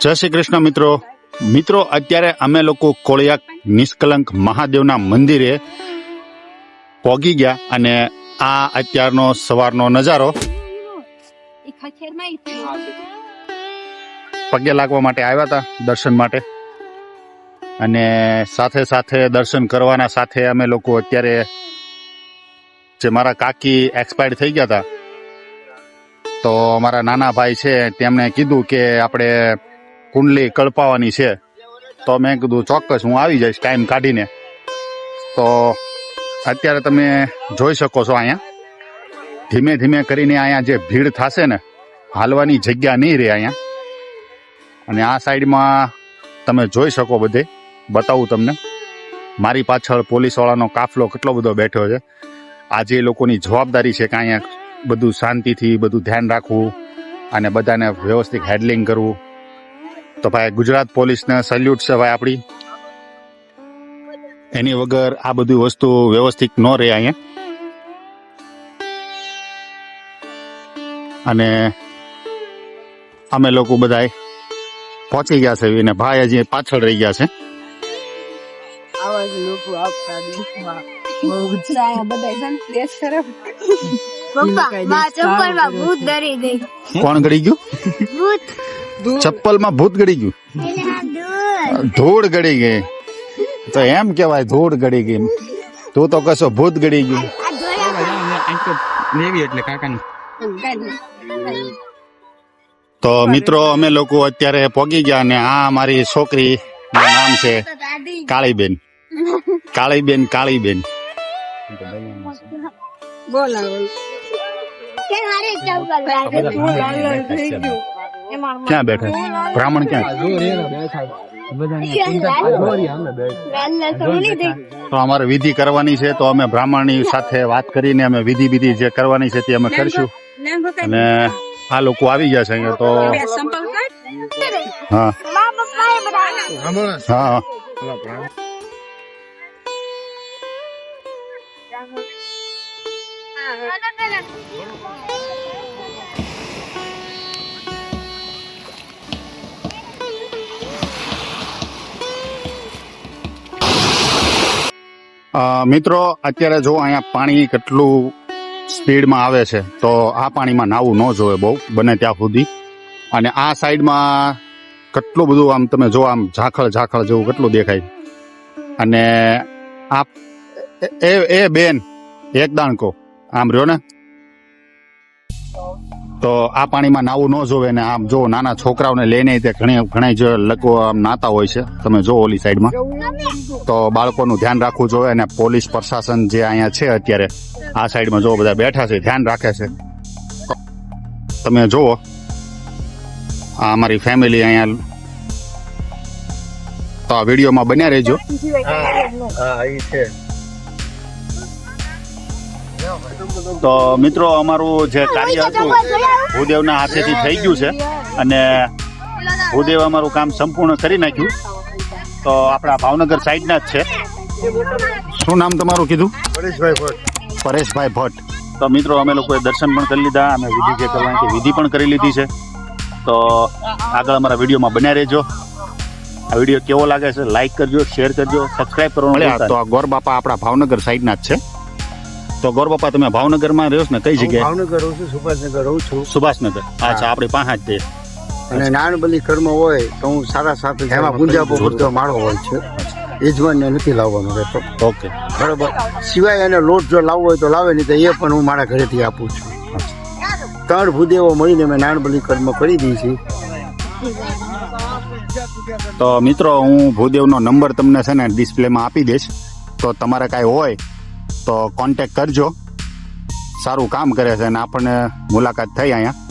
જય શ્રી કૃષ્ણ મિત્રો. મિત્રો અત્યારે અમે લોકો કોળિયાક નિષ્કલંક મહાદેવના મંદિરે પોગી ગયા અને આ અત્યારનો સવારનો નજારો પગે લાગવા માટે આવ્યા હતા દર્શન માટે. અને સાથે સાથે દર્શન કરવાના સાથે અમે લોકો અત્યારે જે મારા કાકી એક્સપાયર્ડ થઈ ગયા હતા તો મારા નાના ભાઈ છે, તેમણે કીધું કે આપણે કુંડલી કળપાવાની છે. તો મેં કીધું, ચોક્કસ હું આવી જઈશ, ટાઈમ કાઢીને. તો અત્યારે તમે જોઈ શકો છો અહીંયા. ધીમે ધીમે કરીને અહીંયા જે ભીડ થશે ને, હાલવાની જગ્યા નહીં રહે અહીંયા. અને આ સાઈડમાં તમે જોઈ શકો બધે, બતાવું તમને. મારી પાછળ પોલીસવાળાનો કાફલો કેટલો બધો બેઠો છે. આજે એ લોકોની જવાબદારી છે કે અહીંયા બધું શાંતિથી, બધું ધ્યાન રાખવું અને બધાને વ્યવસ્થિત હેન્ડલિંગ કરવું. તો ભાઈ, ગુજરાત પોલીસને સલ્યુટ છે ભાઈ આપણી. એની વગર આ બધી વસ્તુ વ્યવસ્થિત ન રહે અહીંયા. અને અમે લોકો બધાય પહોંચી ગયા છે અને ભાઈ હજી પાછળ રહી ગયા છે. આવા લોકો આપતા બધા કોણ ગળી ગયું? ચપ્પલ ચપ્પલમાં ભૂત ગળી ગયું? ધૂળ. ગળી ગઈ. તો એમ કેવાય ધૂળ ગળી ગઈ. તું તો કશો ભૂત ગળી ગયું. એટલે કાકાની. તો મિત્રો અમે લોકો અત્યારે પહોંચી ગયા અને આ મારી છોકરી નામ છે કાળીબેન. કાળીબેન કાળીબેન. બોલાવો. ક્યાં બેઠા બ્રાહ્મણ ક્યાં? લાલ? સમજી દે. તો અમારે વિધિ કરવાની છે તો અમે બ્રાહ્મણની સાથે વાત કરીને અમે વિધિ વિધિ જે કરવાની છે તે અમે કરશું. અને આ લોકો આવી ગયા છે અહીંયા તો હા. હા. મિત્રો, અત્યારે જો અહીંયા પાણી કેટલું સ્પીડમાં આવે છે, તો આ પાણીમાં નાવું ન જોવે બહુ, બને ત્યાં સુધી. અને આ સાઈડમાં કેટલું બધું આમ તમે જો આમ ઝાખળ ઝાખળ જેવું કેટલું દેખાય. અને આ એ એ બેન, એક દાણકો. આમ રહ્યો ને? તો આ પાણીમાં નાવું ન જોવે ને આમ જો નાના છોકરાઓને લઈને તે ઘણી ઘણા જે લોકો આમ નાતા હોય છે. તમે જો ઓલી સાઈડમાં. તો બાળકોનું ધ્યાન રાખવું જોઈએ અને પોલીસ પ્રશાસન જે અહીંયા છે અત્યારે, આ સાઈડમાં જો બધા બેઠા છે, ધ્યાન રાખે છે. તમે જુઓ. આ અમારી ફેમિલી અહીંયા તો આ વિડીયોમાં બન્યા રહેજો. હા એ છે. તો મિત્રો અમારું જે કાર્ય હતું ભૂદેવના હાથેથી થઈ ગયું છે. અને ભૂદેવ અમારું કામ સંપૂર્ણ કરી નાખ્યું. તો આપણા ભાવનગર સાઈડના જ છે. શું નામ તમારું કીધું? પરેશભાઈ ભટ્ટ. પરેશભાઈ ભટ્ટ. તો મિત્રો અમે લોકોએ દર્શન પણ કરી લીધા અમે વિધિ જે કરવાની છે વિધિ પણ કરી લીધી છે. તો આગળ અમારા વિડીયોમાં બન્યા રહેજો. આ વીડિયો કેવો લાગે છે લાઈક કરજો શેર કરજો સબસ્ક્રાઈબ કરવાનું તો આ ગોર બાપા આપણા ભાવનગર સાઈડના જ છે. તો ગોર બાપા તમે ભાવનગરમાં રહ્યો ને કઈ જગ્યાએ? ભાવનગર રહું છું સુભાષનગર રહું છું. સુભાષનગર. અચ્છા આપણી પાસે જ અને નાનબલી કર્મ હોય તો હું સારા સાથે એમાં પૂંજાપો ભરતો માળો હોય છે. યજમાનને નથી લાવવાનો રહેતો. ઓકે. બરોબર. સિવાય એને લોટ જો લાવવો હોય તો લાવે નહીં તો એ પણ હું મારા ઘરેથી આપું છું. ત્રણ ભૂદેવો મળીને મેં નાનબલી કર્મ કરી દી છે. તો મિત્રો હું ભૂદેવનો નંબર તમને છે ને ડિસ્પ્લેમાં આપી દઈશ. તો તમારે કાંઈ હોય તો કોન્ટેક કરજો. સારું કામ કરે છે અને આપણને મુલાકાત થઈ અહીંયા.